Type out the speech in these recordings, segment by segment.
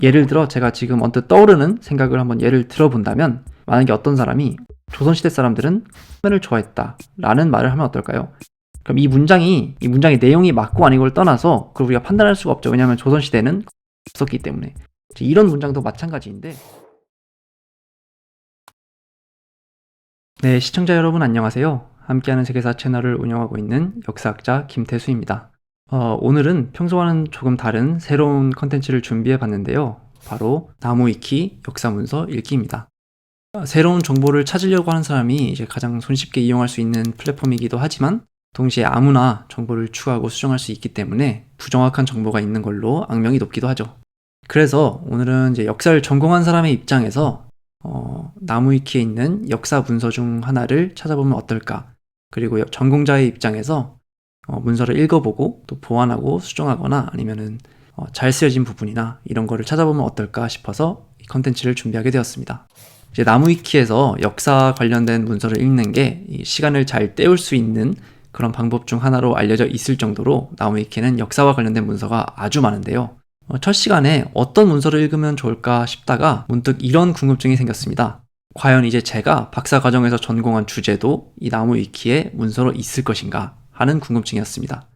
예를 들어 제가 지금 언뜻 떠오르는 생각을 한번 예를 들어본다면 만약에 어떤 사람이 조선시대 사람들은 을 좋아했다 라는 말을 하면 어떨까요? 그럼 이 문장이 이 문장의 내용이 맞고 아니고를 떠나서 그걸 우리가 판단할 수가 없죠. 왜냐하면 조선시대는 없었기 때문에 이런 문장도 마찬가지인데 네 시청자 여러분 안녕하세요. 함께하는 세계사 채널을 운영하고 있는 역사학자 김태수입니다. 어, 오늘은 평소와는 조금 다른 새로운 컨텐츠를 준비해 봤는데요. 바로 나무위키 역사문서 읽기입니다. 어, 새로운 정보를 찾으려고 하는 사람이 이제 가장 손쉽게 이용할 수 있는 플랫폼이기도 하지만 동시에 아무나 정보를 추가하고 수정할 수 있기 때문에 부정확한 정보가 있는 걸로 악명이 높기도 하죠. 그래서 오늘은 이제 역사를 전공한 사람의 입장에서 어, 나무위키에 있는 역사 문서 중 하나를 찾아보면 어떨까? 그리고 전공자의 입장에서 어, 문서를 읽어보고 또 보완하고 수정하거나 아니면은 어, 잘 쓰여진 부분이나 이런 거를 찾아보면 어떨까 싶어서 이 컨텐츠를 준비하게 되었습니다. 이제 나무위키에서 역사 관련된 문서를 읽는 게이 시간을 잘 때울 수 있는 그런 방법 중 하나로 알려져 있을 정도로 나무위키는 역사와 관련된 문서가 아주 많은데요. 어, 첫 시간에 어떤 문서를 읽으면 좋을까 싶다가 문득 이런 궁금증이 생겼습니다. 과연 이제 제가 박사 과정에서 전공한 주제도 이 나무 위키에 문서로 있을 것인가 하는 궁금증이었습니다.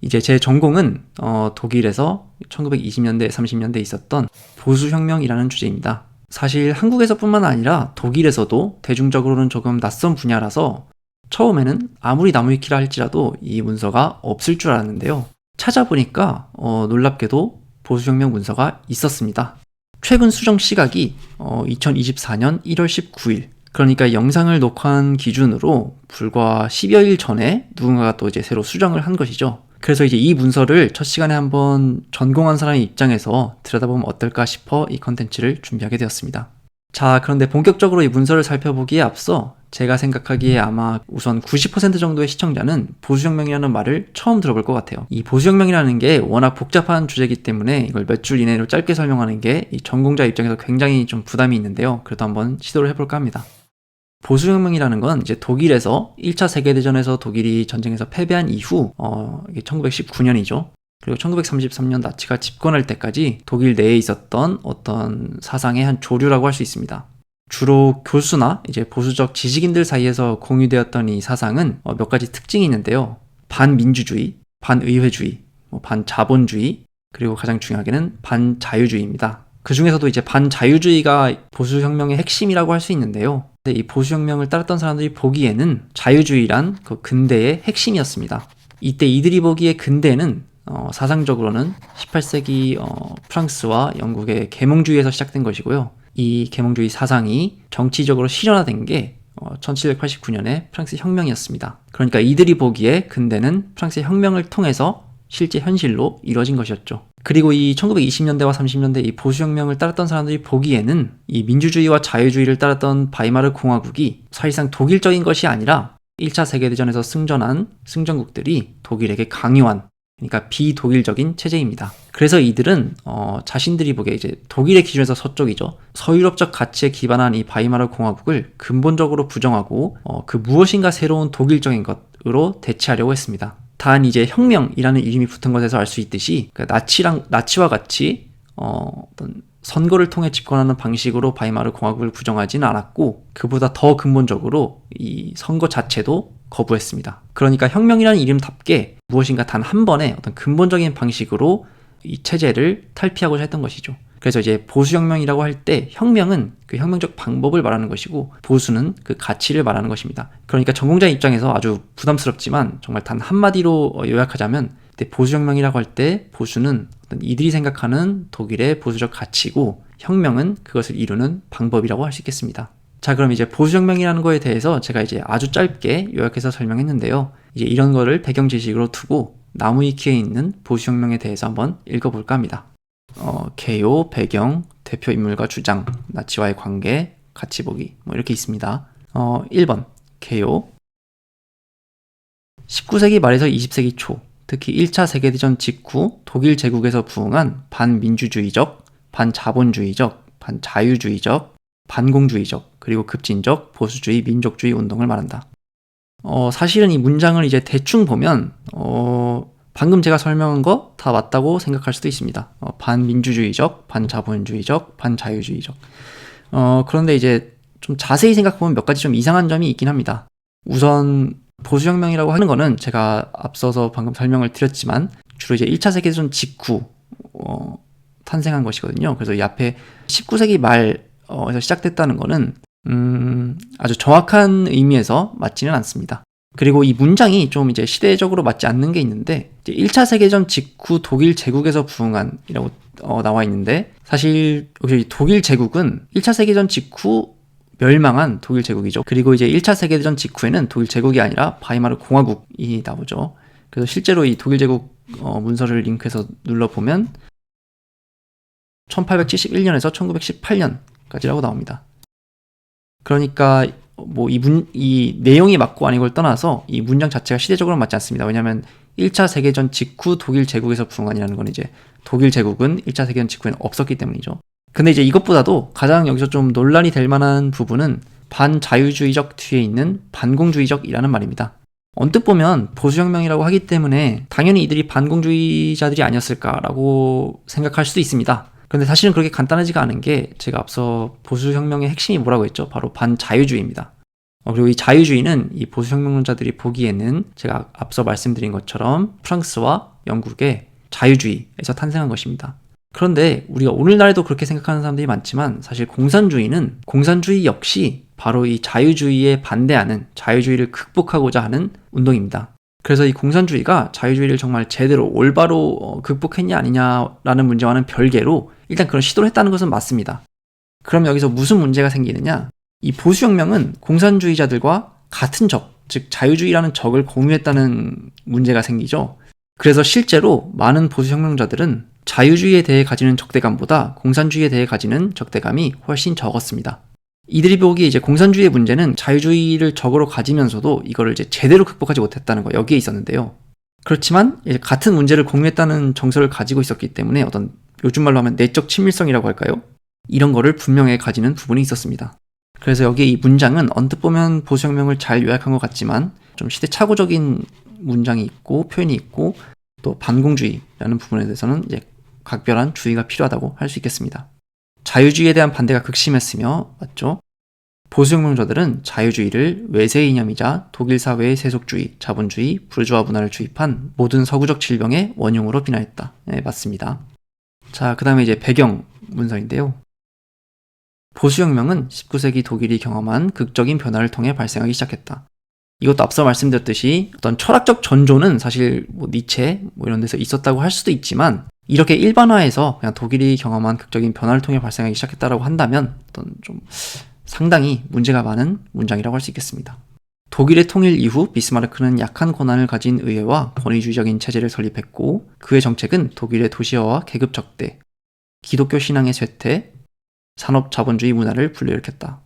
이제 제 전공은 어, 독일에서 1920년대, 30년대 있었던 보수혁명이라는 주제입니다. 사실 한국에서뿐만 아니라 독일에서도 대중적으로는 조금 낯선 분야라서 처음에는 아무리 나무위키라 할지라도 이 문서가 없을 줄 알았는데요. 찾아보니까 어, 놀랍게도 보수혁명 문서가 있었습니다. 최근 수정 시각이 어, 2024년 1월 19일 그러니까 영상을 녹화한 기준으로 불과 10여일 전에 누군가가 또 이제 새로 수정을 한 것이죠. 그래서 이제 이 문서를 첫 시간에 한번 전공한 사람의 입장에서 들여다보면 어떨까 싶어 이 컨텐츠를 준비하게 되었습니다. 자, 그런데 본격적으로 이 문서를 살펴보기에 앞서 제가 생각하기에 아마 우선 90% 정도의 시청자는 보수혁명이라는 말을 처음 들어볼 것 같아요. 이 보수혁명이라는 게 워낙 복잡한 주제이기 때문에 이걸 몇 줄 이내로 짧게 설명하는 게 이 전공자 입장에서 굉장히 좀 부담이 있는데요. 그래도 한번 시도를 해볼까 합니다. 보수혁명이라는 건 이제 독일에서 1차 세계대전에서 독일이 전쟁에서 패배한 이후, 어, 이게 1919년이죠. 그리고 1933년 나치가 집권할 때까지 독일 내에 있었던 어떤 사상의 한 조류라고 할 수 있습니다. 주로 교수나 이제 보수적 지식인들 사이에서 공유되었던 이 사상은 어, 몇 가지 특징이 있는데요. 반민주주의, 반의회주의, 뭐 반자본주의, 그리고 가장 중요하게는 반자유주의입니다. 그 중에서도 이제 반자유주의가 보수혁명의 핵심이라고 할 수 있는데요. 근데 이 보수혁명을 따랐던 사람들이 보기에는 자유주의란 그 근대의 핵심이었습니다. 이때 이들이 보기에 근대는 어, 사상적으로는 18세기 어, 프랑스와 영국의 계몽주의에서 시작된 것이고요. 이 계몽주의 사상이 정치적으로 실현화된 게 어, 1789년의 프랑스 혁명이었습니다. 그러니까 이들이 보기에 근대는 프랑스의 혁명을 통해서 실제 현실로 이루어진 것이었죠. 그리고 이 1920년대와 30년대 이 보수혁명을 따랐던 사람들이 보기에는 이 민주주의와 자유주의를 따랐던 바이마르 공화국이 사실상 독일적인 것이 아니라 1차 세계대전에서 승전한 승전국들이 독일에게 강요한 그러니까 비독일적인 체제입니다. 그래서 이들은 어, 자신들이 보기에 이제 독일의 기준에서 서쪽이죠. 서유럽적 가치에 기반한 이 바이마르 공화국을 근본적으로 부정하고 어, 그 무엇인가 새로운 독일적인 것으로 대체하려고 했습니다. 단 이제 혁명이라는 이름이 붙은 것에서 알 수 있듯이 그 나치랑 나치와 같이 어, 어떤 선거를 통해 집권하는 방식으로 바이마르 공화국을 부정하지는 않았고 그보다 더 근본적으로 이 선거 자체도 거부했습니다. 그러니까 혁명이라는 이름답게 무엇인가 단 한 번의 어떤 근본적인 방식으로 이 체제를 탈피하고자 했던 것이죠. 그래서 이제 보수혁명이라고 할 때 혁명은 그 혁명적 방법을 말하는 것이고 보수는 그 가치를 말하는 것입니다. 그러니까 전공자 입장에서 아주 부담스럽지만 정말 단 한마디로 어, 요약하자면 보수혁명이라고 할 때 보수는 이들이 생각하는 독일의 보수적 가치고 혁명은 그것을 이루는 방법이라고 할 수 있겠습니다. 자, 그럼 이제 보수혁명이라는 거에 대해서 제가 이제 아주 짧게 요약해서 설명했는데요. 이제 이런 거를 배경 지식으로 두고 나무위키에 있는 보수혁명에 대해서 한번 읽어볼까 합니다. 어, 개요, 배경, 대표 인물과 주장, 나치와의 관계, 가치 보기 뭐 이렇게 있습니다. 어, 1번 개요 19세기 말에서 20세기 초 특히 1차 세계대전 직후 독일 제국에서 부흥한 반민주주의적, 반자본주의적, 반자유주의적, 반공주의적, 그리고 급진적, 보수주의, 민족주의 운동을 말한다. 어, 사실은 이 문장을 이제 대충 보면, 어, 방금 제가 설명한 거 다 맞다고 생각할 수도 있습니다. 어, 반민주주의적, 반자본주의적, 반자유주의적. 어, 그런데 이제 좀 자세히 생각해보면 몇 가지 좀 이상한 점이 있긴 합니다. 우선 보수혁명이라고 하는 거는 제가 앞서서 방금 설명을 드렸지만 주로 이제 1차 세계대전 직후 어, 탄생한 것이거든요. 그래서 이 앞에 19세기 말에서 시작됐다는 거는 음, 아주 정확한 의미에서 맞지는 않습니다. 그리고 이 문장이 좀 이제 시대적으로 맞지 않는 게 있는데 1차 세계전 직후 독일 제국에서 부흥한이라고 어, 나와 있는데 사실 여기 독일 제국은 1차 세계전 직후 멸망한 독일 제국이죠. 그리고 이제 1차 세계대전 직후에는 독일 제국이 아니라 바이마르 공화국이 나오죠. 그래서 실제로 이 독일 제국 어, 문서를 링크해서 눌러보면 1871년에서 1918년까지라고 나옵니다. 그러니까 뭐 이 문, 이 내용이 맞고 아니고를 떠나서 이 문장 자체가 시대적으로 맞지 않습니다. 왜냐하면 1차 세계전 직후 독일 제국에서 부흥한이라는 건 이제 독일 제국은 1차 세계전 직후에는 없었기 때문이죠. 근데 이제 이것보다도 가장 여기서 좀 논란이 될 만한 부분은 반자유주의적 뒤에 있는 반공주의적이라는 말입니다. 언뜻 보면 보수혁명이라고 하기 때문에 당연히 이들이 반공주의자들이 아니었을까라고 생각할 수도 있습니다. 근데 사실은 그렇게 간단하지가 않은 게 제가 앞서 보수혁명의 핵심이 뭐라고 했죠? 바로 반자유주의입니다. 어, 그리고 이 자유주의는 이 보수혁명론자들이 보기에는 제가 앞서 말씀드린 것처럼 프랑스와 영국의 자유주의에서 탄생한 것입니다. 그런데 우리가 오늘날에도 그렇게 생각하는 사람들이 많지만 사실 공산주의는 공산주의 역시 바로 이 자유주의에 반대하는 자유주의를 극복하고자 하는 운동입니다. 그래서 이 공산주의가 자유주의를 정말 제대로 올바로 어, 극복했냐 아니냐라는 문제와는 별개로 일단 그런 시도를 했다는 것은 맞습니다. 그럼 여기서 무슨 문제가 생기느냐? 이 보수혁명은 공산주의자들과 같은 적, 즉 자유주의라는 적을 공유했다는 문제가 생기죠. 그래서 실제로 많은 보수혁명자들은 자유주의에 대해 가지는 적대감보다 공산주의에 대해 가지는 적대감이 훨씬 적었습니다. 이들이 보기에 이제 공산주의의 문제는 자유주의를 적으로 가지면서도 이거를 이제 제대로 극복하지 못했다는 거 여기에 있었는데요. 그렇지만 같은 문제를 공유했다는 정서를 가지고 있었기 때문에 어떤 요즘 말로 하면 내적 친밀성이라고 할까요? 이런 거를 분명히 가지는 부분이 있었습니다. 그래서 여기에 이 문장은 언뜻 보면 보수혁명을 잘 요약한 것 같지만 좀 시대착오적인 문장이 있고 표현이 있고 또 반공주의라는 부분에 대해서는 이제 각별한 주의가 필요하다고 할 수 있겠습니다. 자유주의에 대한 반대가 극심했으며 맞죠? 보수혁명자들은 자유주의를 외세 이념이자 독일 사회의 세속주의, 자본주의, 부르주아 문화를 주입한 모든 서구적 질병의 원흉으로 비난했다. 네, 맞습니다. 자, 그 다음에 이제 배경 문서인데요. 보수혁명은 19세기 독일이 경험한 극적인 변화를 통해 발생하기 시작했다. 이것도 앞서 말씀드렸듯이 어떤 철학적 전조는 사실 뭐 니체 뭐 이런 데서 있었다고 할 수도 있지만 이렇게 일반화해서 그냥 독일이 경험한 극적인 변화를 통해 발생하기 시작했다라고 한다면 어떤 좀 상당히 문제가 많은 문장이라고 할 수 있겠습니다. 독일의 통일 이후 비스마르크는 약한 권한을 가진 의회와 권위주의적인 체제를 설립했고 그의 정책은 독일의 도시화와 계급 적대, 기독교 신앙의 쇠퇴, 산업 자본주의 문화를 불러일으켰다.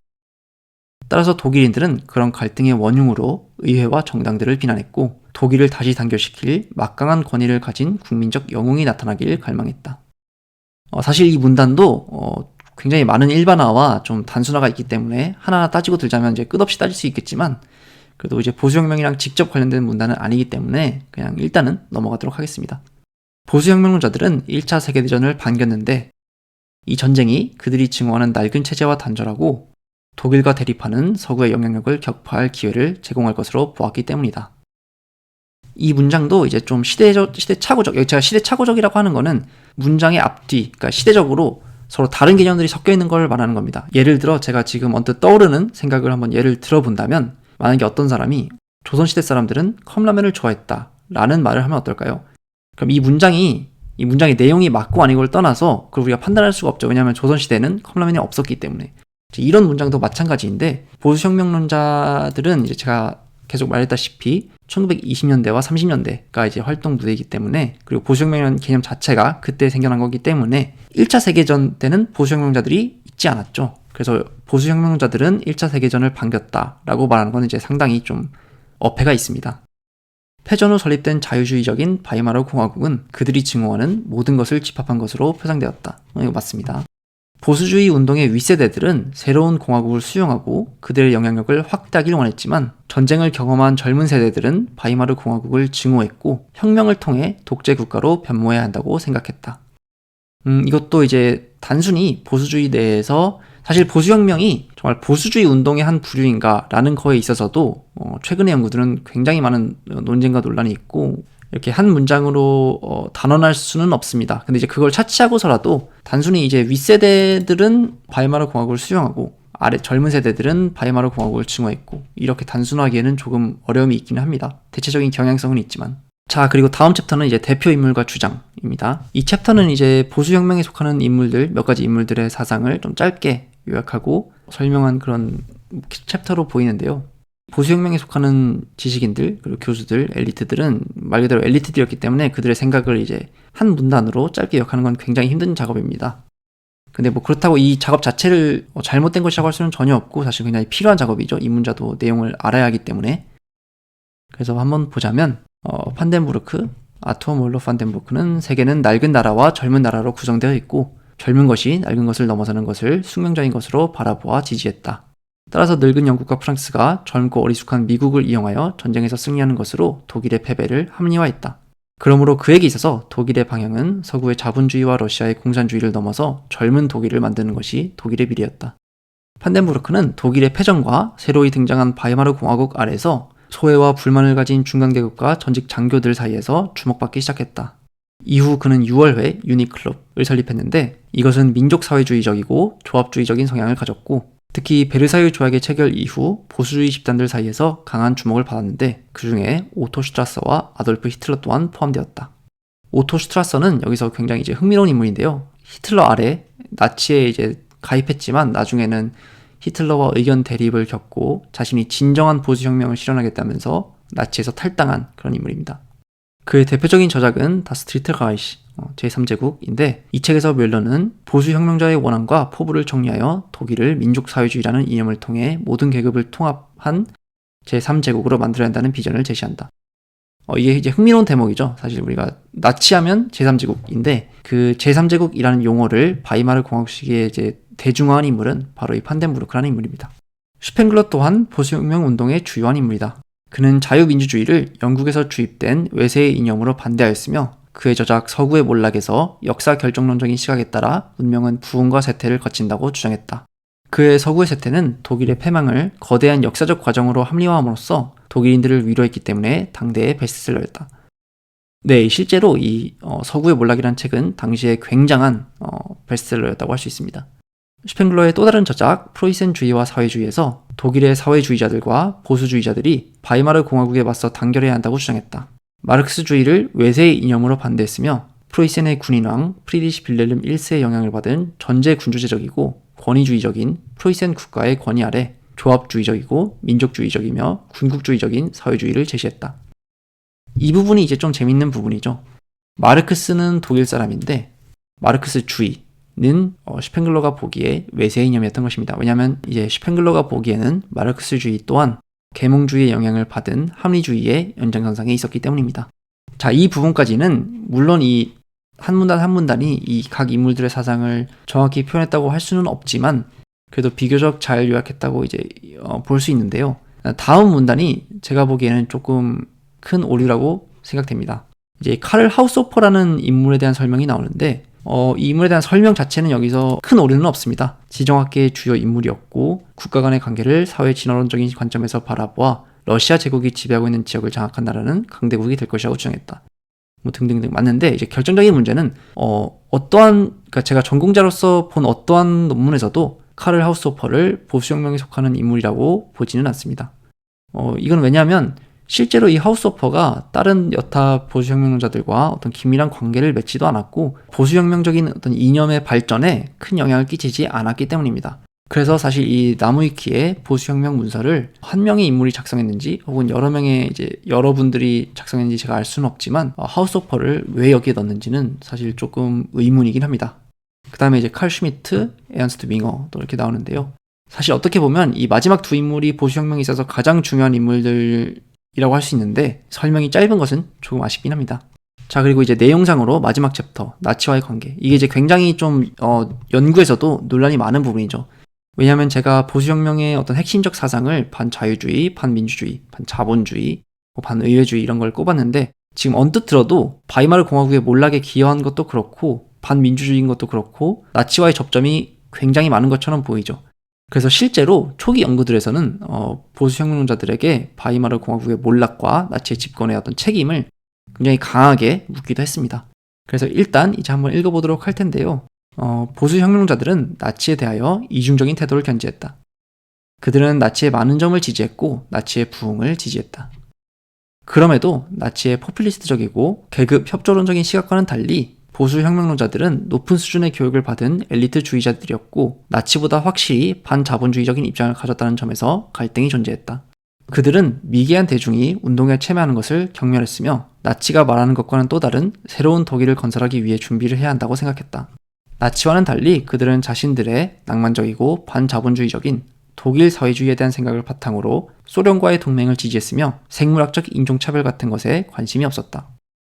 따라서 독일인들은 그런 갈등의 원흉으로 의회와 정당들을 비난했고 독일을 다시 단결시킬 막강한 권위를 가진 국민적 영웅이 나타나길 갈망했다. 어, 사실 이 문단도 어, 굉장히 많은 일반화와 좀 단순화가 있기 때문에 하나하나 따지고 들자면 이제 끝없이 따질 수 있겠지만 그래도 이제 보수혁명이랑 직접 관련된 문단은 아니기 때문에 그냥 일단은 넘어가도록 하겠습니다. 보수혁명론자들은 1차 세계대전을 반겼는데 이 전쟁이 그들이 증오하는 낡은 체제와 단절하고 독일과 대립하는 서구의 영향력을 격파할 기회를 제공할 것으로 보았기 때문이다. 이 문장도 이제 좀 시대적, 시대착오적, 여기 제가 시대착오적이라고 하는 거는 문장의 앞뒤, 그러니까 시대적으로 서로 다른 개념들이 섞여 있는 걸 말하는 겁니다. 예를 들어 제가 지금 언뜻 떠오르는 생각을 한번 예를 들어본다면 만약에 어떤 사람이 조선시대 사람들은 컵라면을 좋아했다 라는 말을 하면 어떨까요? 그럼 이 문장이 이 문장의 내용이 맞고 아니고를 떠나서 그걸 우리가 판단할 수가 없죠. 왜냐하면 조선시대는 컵라면이 없었기 때문에. 이런 문장도 마찬가지인데 보수혁명론자들은 이제 제가 계속 말했다시피 1920년대와 30년대가 이제 활동 무대이기 때문에 그리고 보수혁명이라는 개념 자체가 그때 생겨난 거기 때문에 1차 세계전 때는 보수혁명자들이 있지 않았죠. 그래서 보수혁명자들은 1차 세계전을 반겼다라고 말하는 건 이제 상당히 좀 어폐가 있습니다. 패전 후 설립된 자유주의적인 바이마르 공화국은 그들이 증오하는 모든 것을 집합한 것으로 표상되었다. 이거 맞습니다. 보수주의 운동의 윗세대들은 새로운 공화국을 수용하고 그들의 영향력을 확대하길 원했지만 전쟁을 경험한 젊은 세대들은 바이마르 공화국을 증오했고 혁명을 통해 독재 국가로 변모해야 한다고 생각했다. 음, 이것도 이제 단순히 보수주의 내에서 사실 보수혁명이 정말 보수주의 운동의 한 부류인가라는 거에 있어서도 어, 최근의 연구들은 굉장히 많은 논쟁과 논란이 있고 이렇게 한 문장으로 어, 단언할 수는 없습니다. 근데 이제 그걸 차치하고서라도 단순히 이제 윗세대들은 바이마르 공화국을 수용하고 아래 젊은 세대들은 바이마르 공화국을 증오했고 이렇게 단순하기에는 조금 어려움이 있기는 합니다. 대체적인 경향성은 있지만 자 그리고 다음 챕터는 이제 대표 인물과 주장입니다. 이 챕터는 이제 보수혁명에 속하는 인물들 몇 가지 인물들의 사상을 좀 짧게 요약하고 설명한 그런 챕터로 보이는데요. 보수혁명에 속하는 지식인들 그리고 교수들 엘리트들은 말 그대로 엘리트들이었기 때문에 그들의 생각을 이제 한 문단으로 짧게 요약하는 건 굉장히 힘든 작업입니다. 근데 뭐 그렇다고 이 작업 자체를 뭐 잘못된 것이라고 할 수는 전혀 없고 사실 굉장히 필요한 작업이죠. 입문자도 내용을 알아야 하기 때문에. 그래서 한번 보자면 어, 판덴부르크, 아토 몰로 판덴부르크는 세계는 낡은 나라와 젊은 나라로 구성되어 있고 젊은 것이 낡은 것을 넘어서는 것을 숙명적인 것으로 바라보아 지지했다. 따라서 늙은 영국과 프랑스가 젊고 어리숙한 미국을 이용하여 전쟁에서 승리하는 것으로 독일의 패배를 합리화했다. 그러므로 그에게 있어서 독일의 방향은 서구의 자본주의와 러시아의 공산주의를 넘어서 젊은 독일을 만드는 것이 독일의 미래였다. 판덴부르크는 독일의 패전과 새로이 등장한 바이마르 공화국 아래서 소외와 불만을 가진 중간계급과 전직 장교들 사이에서 주목받기 시작했다. 이후 그는 6월회 유니클럽을 설립했는데 이것은 민족사회주의적이고 조합주의적인 성향을 가졌고 특히 베르사유 조약의 체결 이후 보수주의 집단들 사이에서 강한 주목을 받았는데 그 중에 오토 슈트라서와 아돌프 히틀러 또한 포함되었다. 오토 슈트라서는 여기서 굉장히 이제 흥미로운 인물인데요. 히틀러 아래 나치에 이제 가입했지만 나중에는 히틀러와 의견 대립을 겪고 자신이 진정한 보수혁명을 실현하겠다면서 나치에서 탈당한 그런 인물입니다. 그의 대표적인 저작은 다스트리트 가이시 어, 제3제국인데 이 책에서 멜러는 보수 혁명자의 원함과 포부를 정리하여 독일을 민족사회주의라는 이념을 통해 모든 계급을 통합한 제3제국으로 만들어야 한다는 비전을 제시한다. 어, 이게 이제 흥미로운 대목이죠. 사실 우리가 나치하면 제3제국인데 그 제3제국이라는 용어를 바이마르 공화국 시기에 이제 대중화한 인물은 바로 이 판덴부르크라는 인물입니다. 슈펜글러 또한 보수혁명 운동의 주요한 인물이다. 그는 자유민주주의를 영국에서 주입된 외세의 이념으로 반대하였으며 그의 저작 서구의 몰락에서 역사 결정론적인 시각에 따라 문명은 부흥과 쇠퇴를 거친다고 주장했다. 그의 서구의 쇠퇴는 독일의 패망을 거대한 역사적 과정으로 합리화함으로써 독일인들을 위로했기 때문에 당대의 베스트셀러였다. 네, 실제로 이 어, 서구의 몰락이라는 책은 당시에 굉장한 어, 베스트셀러였다고 할 수 있습니다. 슈펜글러의 또 다른 저작 프로이센주의와 사회주의에서 독일의 사회주의자들과 보수주의자들이 바이마르 공화국에 맞서 단결해야 한다고 주장했다. 마르크스주의를 외세의 이념으로 반대했으며 프로이센의 군인왕 프리디시 빌렐름 1세의 영향을 받은 전제 군주제적이고 권위주의적인 프로이센 국가의 권위 아래 조합주의적이고 민족주의적이며 군국주의적인 사회주의를 제시했다. 이 부분이 이제 좀 재밌는 부분이죠. 마르크스는 독일 사람인데 마르크스 주의 는 어, 슈펜글러가 보기에 외세 이념이었던 것입니다. 왜냐하면 이제 슈펜글러가 보기에는 마르크스주의 또한 계몽주의의 영향을 받은 합리주의의 연장선상에 있었기 때문입니다. 자, 이 부분까지는 물론 이 한 문단 한 문단이 이 각 인물들의 사상을 정확히 표현했다고 할 수는 없지만 그래도 비교적 잘 요약했다고 이제 어, 볼 수 있는데요. 다음 문단이 제가 보기에는 조금 큰 오류라고 생각됩니다. 이제 카를 하우스오퍼라는 인물에 대한 설명이 나오는데 어, 이 인물에 대한 설명 자체는 여기서 큰 오류는 없습니다. 지정학계의 주요 인물이었고 국가 간의 관계를 사회 진화론적인 관점에서 바라보아 러시아 제국이 지배하고 있는 지역을 장악한 나라는 강대국이 될 것이라고 주장했다. 뭐 등등등 맞는데 이제 결정적인 문제는 어, 어떠한 그러니까 제가 전공자로서 본 어떠한 논문에서도 카를 하우스오퍼를 보수혁명에 속하는 인물이라고 보지는 않습니다. 어, 이건 왜냐하면 실제로 이 하우스오퍼가 다른 여타 보수혁명자들과 어떤 긴밀한 관계를 맺지도 않았고 보수혁명적인 어떤 이념의 발전에 큰 영향을 끼치지 않았기 때문입니다. 그래서 사실 이 나무위키의 보수혁명 문서를 한 명의 인물이 작성했는지 혹은 여러 명의 이제 여러분들이 작성했는지 제가 알 수는 없지만 어, 하우스오퍼를 왜 여기에 넣는지는 사실 조금 의문이긴 합니다. 그 다음에 이제 칼 슈미트, 에언스트 밍어 또 이렇게 나오는데요. 사실 어떻게 보면 이 마지막 두 인물이 보수혁명에 있어서 가장 중요한 인물들 이라고 할 수 있는데 설명이 짧은 것은 조금 아쉽긴 합니다. 자, 그리고 이제 내용상으로 마지막 챕터, 나치와의 관계. 이게 이제 굉장히 좀, 어, 연구에서도 논란이 많은 부분이죠. 왜냐하면 제가 보수혁명의 어떤 핵심적 사상을 반자유주의, 반민주주의, 반자본주의, 뭐 반의회주의 이런 걸 꼽았는데 지금 언뜻 들어도 바이마르 공화국의 몰락에 기여한 것도 그렇고 반민주주의인 것도 그렇고 나치와의 접점이 굉장히 많은 것처럼 보이죠. 그래서 실제로 초기 연구들에서는 어, 보수 혁명자들에게 바이마르 공화국의 몰락과 나치의 집권의 어떤 책임을 굉장히 강하게 묻기도 했습니다. 그래서 일단 이제 한번 읽어보도록 할 텐데요. 어, 보수 혁명자들은 나치에 대하여 이중적인 태도를 견지했다. 그들은 나치의 많은 점을 지지했고 나치의 부흥을 지지했다. 그럼에도 나치의 포퓰리스트적이고 계급 협조론적인 시각과는 달리 보수 혁명론자들은 높은 수준의 교육을 받은 엘리트주의자들이었고 나치보다 확실히 반자본주의적인 입장을 가졌다는 점에서 갈등이 존재했다. 그들은 미개한 대중이 운동에 참여하는 것을 경멸했으며 나치가 말하는 것과는 또 다른 새로운 독일을 건설하기 위해 준비를 해야 한다고 생각했다. 나치와는 달리 그들은 자신들의 낭만적이고 반자본주의적인 독일 사회주의에 대한 생각을 바탕으로 소련과의 동맹을 지지했으며 생물학적 인종차별 같은 것에 관심이 없었다.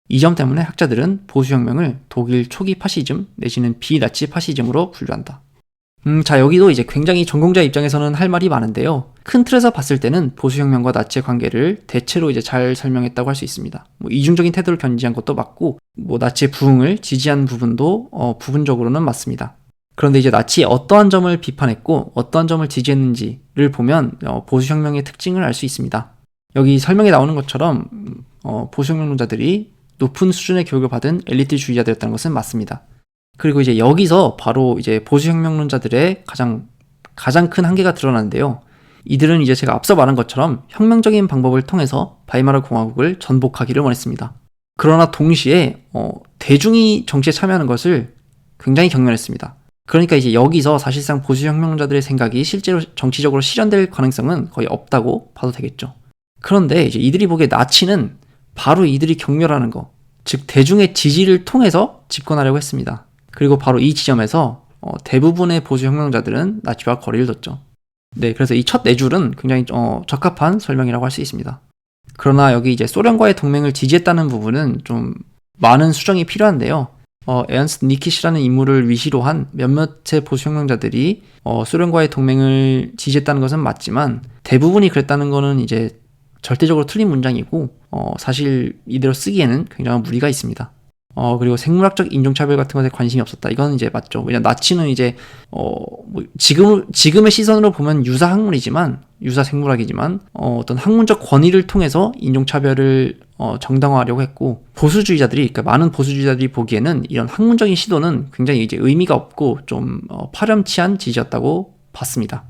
이 점 때문에 학자들은 보수혁명을 독일 초기 파시즘 내지는 비나치 파시즘으로 분류한다. 음, 자, 여기도 이제 굉장히 전공자 입장에서는 할 말이 많은데요. 큰 틀에서 봤을 때는 보수혁명과 나치의 관계를 대체로 이제 잘 설명했다고 할 수 있습니다. 뭐 이중적인 태도를 견지한 것도 맞고, 뭐 나치의 부흥을 지지한 부분도 어, 부분적으로는 맞습니다. 그런데 이제 나치의 어떠한 점을 비판했고 어떠한 점을 지지했는지를 보면 어, 보수혁명의 특징을 알 수 있습니다. 여기 설명에 나오는 것처럼 어, 보수혁명론자들이 높은 수준의 교육을 받은 엘리트주의자들이었다는 것은 맞습니다. 그리고 이제 여기서 바로 이제 보수혁명론자들의 가장 가장 큰 한계가 드러나는데요. 이들은 이제 제가 앞서 말한 것처럼 혁명적인 방법을 통해서 바이마르 공화국을 전복하기를 원했습니다. 그러나 동시에 어, 대중이 정치에 참여하는 것을 굉장히 경멸했습니다. 그러니까 이제 여기서 사실상 보수 혁명자들의 생각이 실제로 정치적으로 실현될 가능성은 거의 없다고 봐도 되겠죠. 그런데 이제 이들이 보기에 나치는 바로 이들이 경멸하는 거, 즉 대중의 지지를 통해서 집권하려고 했습니다. 그리고 바로 이 지점에서 어, 대부분의 보수 혁명자들은 나치와 거리를 뒀죠. 네, 그래서 이 첫 네 줄은 굉장히 어, 적합한 설명이라고 할 수 있습니다. 그러나 여기 이제 소련과의 동맹을 지지했다는 부분은 좀 많은 수정이 필요한데요. 어, 에언스트 니키시라는 인물을 위시로 한 몇몇의 보수혁명자들이 어, 소련과의 동맹을 지지했다는 것은 맞지만 대부분이 그랬다는 것은 이제 절대적으로 틀린 문장이고 어, 사실 이대로 쓰기에는 굉장한 무리가 있습니다. 어, 그리고 생물학적 인종차별 같은 것에 관심이 없었다. 이건 이제 맞죠. 왜냐 나치는 이제, 어, 뭐, 지금, 지금의 시선으로 보면 유사 학문이지만, 유사 생물학이지만, 어, 어떤 학문적 권위를 통해서 인종차별을, 어, 정당화하려고 했고, 보수주의자들이, 그러니까 많은 보수주의자들이 보기에는 이런 학문적인 시도는 굉장히 이제 의미가 없고, 좀, 어, 파렴치한 지지였다고 봤습니다.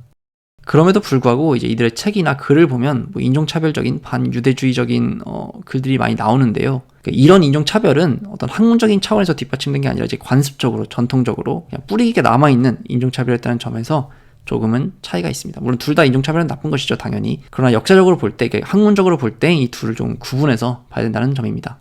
그럼에도 불구하고 이제 이들의 책이나 글을 보면 뭐 인종차별적인 반유대주의적인 어, 글들이 많이 나오는데요. 그러니까 이런 인종차별은 어떤 학문적인 차원에서 뒷받침된 게 아니라 이제 관습적으로 전통적으로 그냥 뿌리 깊게 남아 있는 인종차별이었다는 점에서 조금은 차이가 있습니다. 물론 둘 다 인종차별은 나쁜 것이죠, 당연히. 그러나 역사적으로 볼 때, 학문적으로 볼 때 이 둘을 좀 구분해서 봐야 된다는 점입니다.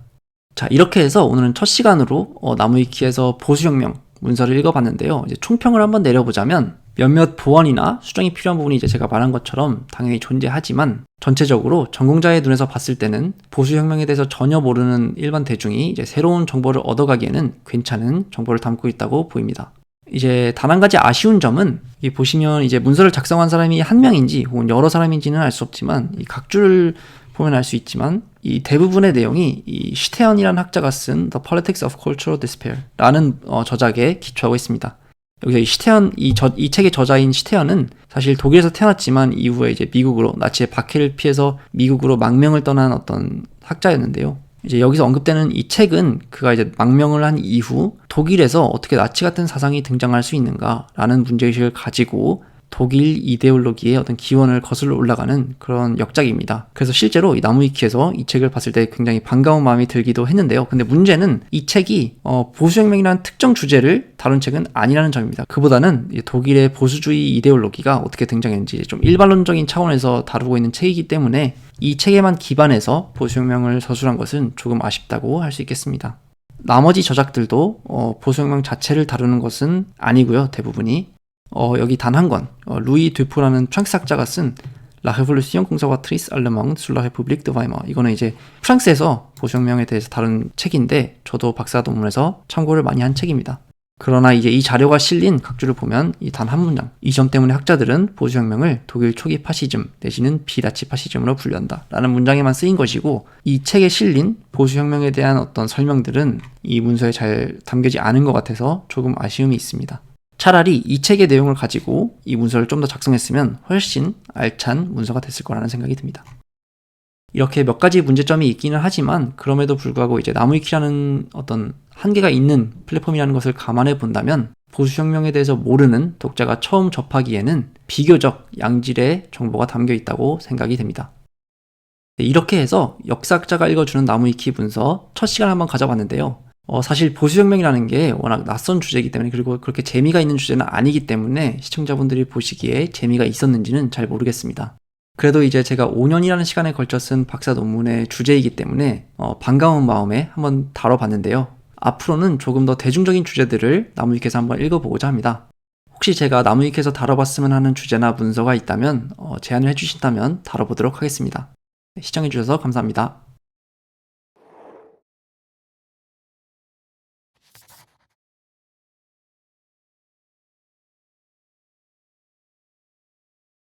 자, 이렇게 해서 오늘은 첫 시간으로 어, 나무위키에서 보수혁명 문서를 읽어봤는데요. 이제 총평을 한번 내려보자면 몇몇 보완이나 수정이 필요한 부분이 이제 제가 말한 것처럼 당연히 존재하지만 전체적으로 전공자의 눈에서 봤을 때는 보수혁명에 대해서 전혀 모르는 일반 대중이 이제 새로운 정보를 얻어가기에는 괜찮은 정보를 담고 있다고 보입니다. 이제 단 한 가지 아쉬운 점은 이 보시면 이제 문서를 작성한 사람이 한 명인지 혹은 여러 사람인지는 알 수 없지만 이 각주를 보면 알 수 있지만 이 대부분의 내용이 이 슈테언이라는 학자가 쓴 The Politics of Cultural Despair라는 어, 저작에 기초하고 있습니다. 여기서 이 시테언 이, 저, 이 책의 저자인 시테언은 사실 독일에서 태어났지만 이후에 이제 미국으로 나치의 박해를 피해서 미국으로 망명을 떠난 어떤 학자였는데요. 이제 여기서 언급되는 이 책은 그가 이제 망명을 한 이후 독일에서 어떻게 나치 같은 사상이 등장할 수 있는가라는 문제의식을 가지고 독일 이데올로기의 어떤 기원을 거슬러 올라가는 그런 역작입니다. 그래서 실제로 이 나무위키에서 이 책을 봤을 때 굉장히 반가운 마음이 들기도 했는데요. 근데 문제는 이 책이 어, 보수혁명이라는 특정 주제를 다룬 책은 아니라는 점입니다. 그보다는 독일의 보수주의 이데올로기가 어떻게 등장했는지 좀 일반론적인 차원에서 다루고 있는 책이기 때문에 이 책에만 기반해서 보수혁명을 서술한 것은 조금 아쉽다고 할 수 있겠습니다. 나머지 저작들도 어, 보수혁명 자체를 다루는 것은 아니고요. 대부분이 어, 여기 단 한 권, 어, 루이 드포라는 프랑스 학자가 쓴 La Révolution conservatrice allemande sur la République de Weimar. 이거는 이제 프랑스에서 보수혁명에 대해서 다룬 책인데 저도 박사 논문에서 참고를 많이 한 책입니다. 그러나 이제 이 자료가 실린 각주를 보면 이 단 한 문장. 이 점 때문에 학자들은 보수혁명을 독일 초기 파시즘 내지는 비나치 파시즘으로 분류한다. 라는 문장에만 쓰인 것이고 이 책에 실린 보수혁명에 대한 어떤 설명들은 이 문서에 잘 담겨지 않은 것 같아서 조금 아쉬움이 있습니다. 차라리 이 책의 내용을 가지고 이 문서를 좀 더 작성했으면 훨씬 알찬 문서가 됐을 거라는 생각이 듭니다. 이렇게 몇 가지 문제점이 있기는 하지만 그럼에도 불구하고 이제 나무위키라는 어떤 한계가 있는 플랫폼이라는 것을 감안해 본다면 보수혁명에 대해서 모르는 독자가 처음 접하기에는 비교적 양질의 정보가 담겨 있다고 생각이 됩니다. 네, 이렇게 해서 역사학자가 읽어주는 나무위키 문서 첫 시간 한번 가져봤는데요. 어, 사실 보수혁명이라는 게 워낙 낯선 주제이기 때문에 그리고 그렇게 재미가 있는 주제는 아니기 때문에 시청자분들이 보시기에 재미가 있었는지는 잘 모르겠습니다. 그래도 이제 제가 5년이라는 시간에 걸쳐 쓴 박사 논문의 주제이기 때문에 어, 반가운 마음에 한번 다뤄봤는데요. 앞으로는 조금 더 대중적인 주제들을 나무위키에서 한번 읽어보고자 합니다. 혹시 제가 나무위키에서 다뤄봤으면 하는 주제나 문서가 있다면 어, 제안을 해주신다면 다뤄보도록 하겠습니다. 시청해주셔서 감사합니다.